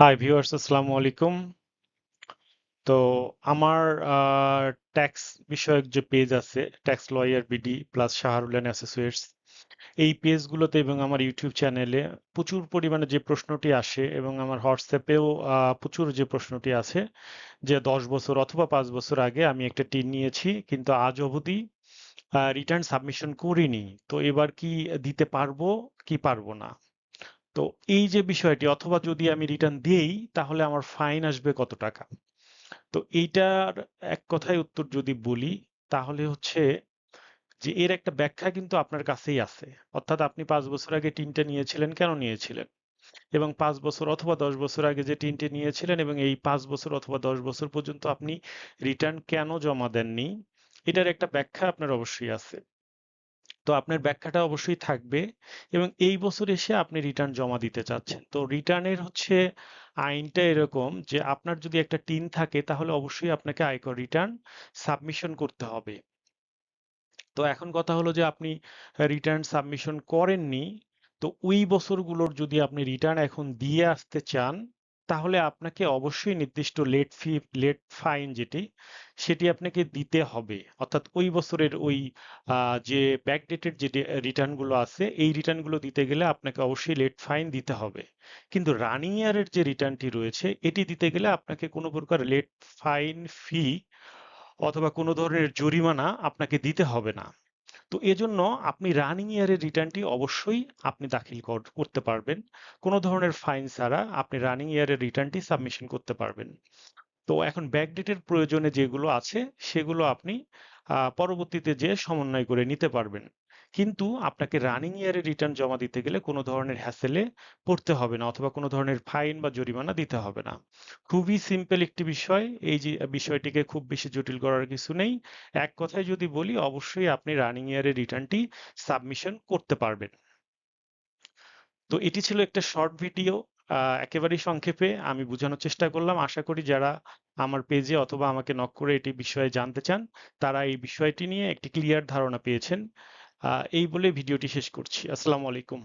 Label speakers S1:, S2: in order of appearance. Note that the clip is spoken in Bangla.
S1: হাই ভিউয়ার্স আসসালামু আলাইকুম। তো আমার ট্যাক্স বিষয়ক যে পেজ আছে tax lawyer BD plus Shahrul and associates এই পেজগুলোতে এবং আমার ইউটিউব চ্যানেলে প্রচুর পরিমাণে যে প্রশ্নটি আসে এবং আমার হোয়াটসঅ্যাপেও প্রচুর যে প্রশ্নটি আছে, যে দশ বছর অথবা পাঁচ বছর আগে আমি একটা টিন নিয়েছি, কিন্তু আজ অবধি রিটার্ন সাবমিশন করিনি। তো এবার কি দিতে পারব, কি পারব না? তো এই যে বিষয়টি, অথবা যদি আমি রিটার্ন দেই তাহলে আমার ফাইন আসবে কত টাকা? তো এইটার এক কথায় উত্তর যদি বলি, তাহলে হচ্ছে যে এর একটা ব্যাখ্যা কিন্তু আপনার কাছেই আছে। অর্থাৎ আপনি পাঁচ বছর আগে টিনটা নিয়েছিলেন, কেন নিয়েছিলেন? এবং পাঁচ বছর অথবা দশ বছর আগে যে টিনটি নিয়েছিলেন এবং এই পাঁচ বছর অথবা দশ বছর পর্যন্ত আপনি রিটার্ন কেন জমা দেননি, এটার একটা ব্যাখ্যা আপনার অবশ্যই আছে। তো আপনার ব্যাখ্যাটা অবশ্যই থাকবে এবং এই বছর এসে আপনি রিটার্ন জমা দিতে চাচ্ছেন। তো রিটার্নের হচ্ছে আইনটা এরকম যে আপনার যদি একটা টিন থাকে তাহলে অবশ্যই আপনাকে আয়কর রিটার্ন সাবমিশন করতে হবে। তো এখন কথা হলো যে আপনি রিটার্ন সাবমিশন করেননি, তো ওই বছরগুলোর যদি আপনি রিটার্ন এখন দিয়ে আসতে চান তাহলে আপনাকে অবশ্যই নির্দিষ্ট লেট ফি লেট ফাইন যেটি, সেটি আপনাকে দিতে হবে। অর্থাৎ ওই বছরের ওই যে ব্যাকডেটেড যে রিটার্নগুলো আছে, এই রিটার্নগুলো দিতে গেলে আপনাকে অবশ্যই লেট ফাইন দিতে হবে। কিন্তু রানিং ইয়ারের যে রিটার্নটি রয়েছে, এটি দিতে গেলে আপনাকে কোনো প্রকার লেট ফাইন ফি অথবা কোনো ধরনের জরিমানা আপনাকে দিতে হবে না। তো এজন্য আপনি রানিং ইয়ারের রিটার্নটি অবশ্যই আপনি দাখিল কর- করতে পারবেন। কোনো ধরনের ফাইন ছাড়া আপনি রানিং ইয়ারের রিটার্নটি সাবমিশন করতে পারবেন। তো এখন ব্যাকডেটের প্রয়োজনে যেগুলো আছে, সেগুলো আপনি পরবর্তীতে যে সমন্বয় করে নিতে পারবেন। কিন্তু আপনাকে রানিং ইয়ারের রিটার্ন জমা দিতে গেলে কোনো ধরনের হ্যাসেলে পড়তে হবে না অথবা কোনো ধরনের ফাইন বা জরিমানা দিতে হবে না। খুবই সিম্পল একটি বিষয়, এই যে বিষয়টিকে খুব বেশি জটিল করার কিছু নেই। এক কথায় যদি বলি, অবশ্যই আপনি রানিং ইয়ারের রিটার্নটি সাবমিশন করতে পারবেন। তো এটি ছিল একটা শর্ট ভিডিও একেবারেই সংক্ষেপে আমি বোঝানোর চেষ্টা করলাম। আশা করি যারা আমার পেজে অথবা আমাকে নক করে এটি বিষয়ে জানতে চান, তারা এই বিষয়টি নিয়ে একটি ক্লিয়ার ধারণা পেয়েছেন। এই বলে ভিডিওটি শেষ করছি। আসসালামু আলাইকুম।